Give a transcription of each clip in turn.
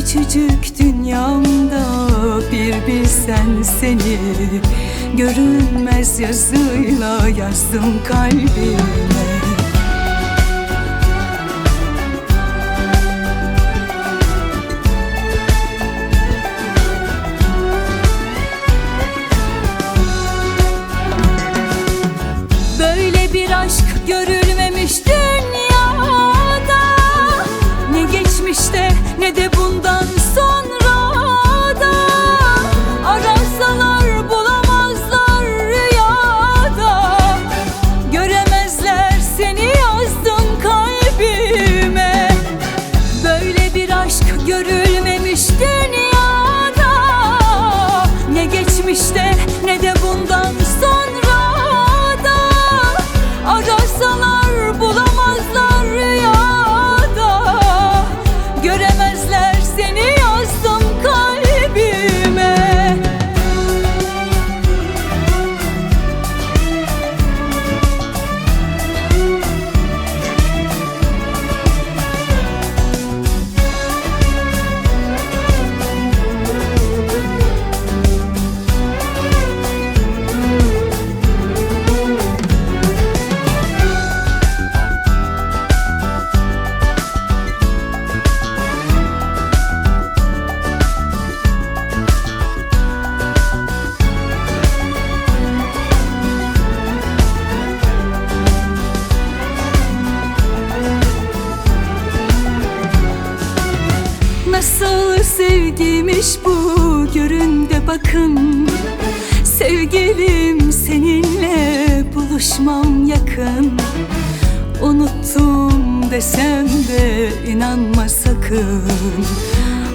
Küçücük dünyamda bir bilsen seni Görünmez yazıyla yazdım kalbime Nasıl sevgiymiş bu görün de bakın. Sevgilim seninle buluşmam yakın. Unuttum desem de inanma sakın.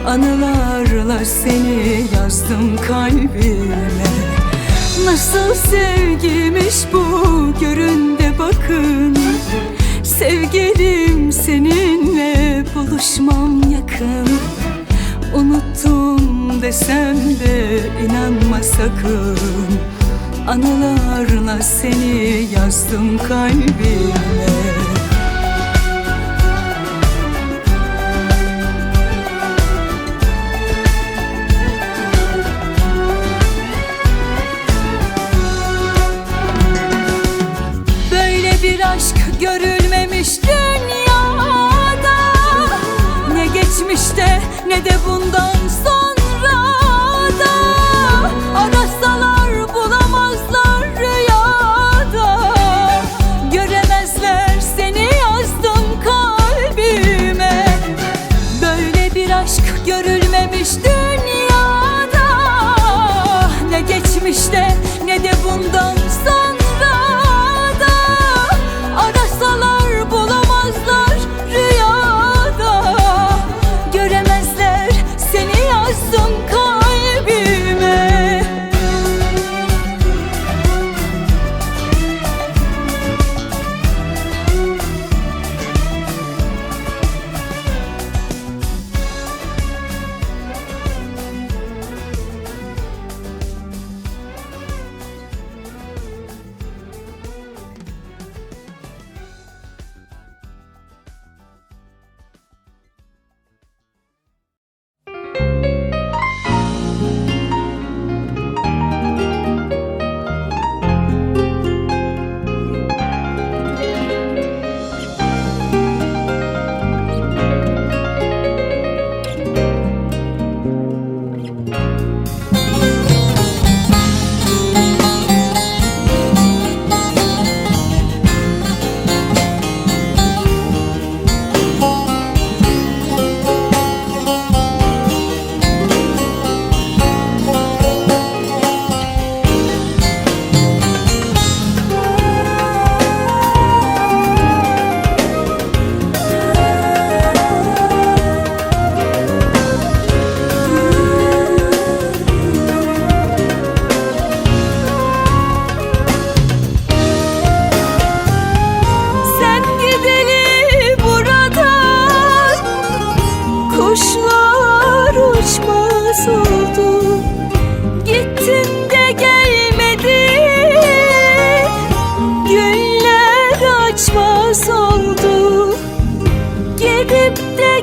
Anılarla seni yazdım kalbime. Nasıl sevgiymiş bu görün de bakın. Sevgilim seninle buluşmam yakın desem de inanma sakın. Anılarla seni yazdım kalbime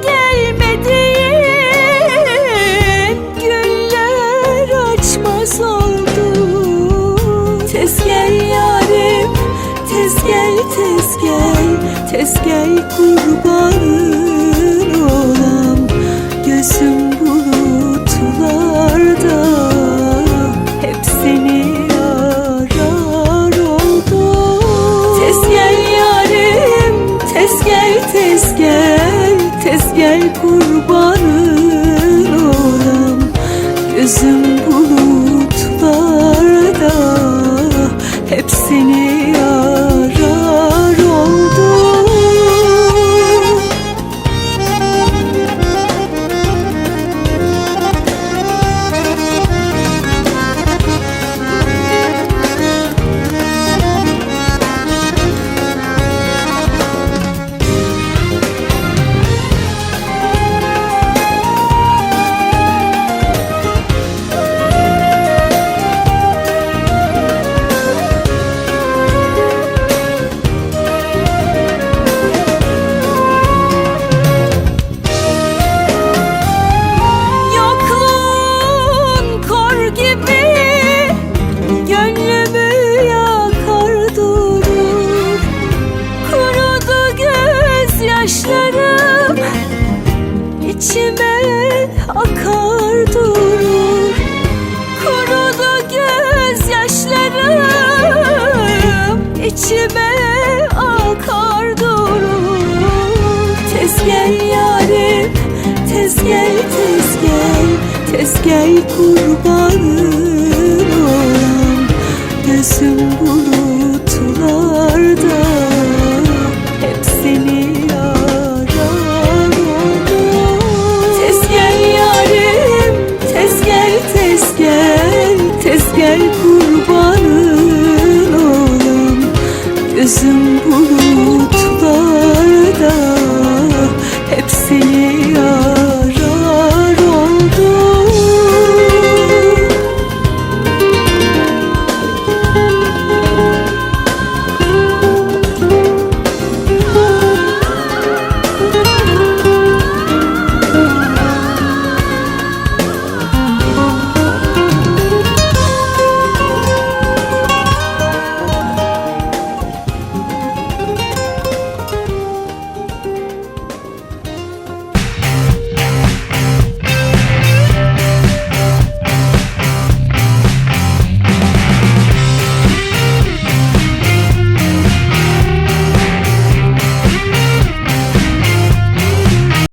gel içime akar durur. Kurudu gözyaşlarım içime akar durur. Tez gel yarim tez gel tez gel Tez gel kurbanın olam. Gözüm Ooh.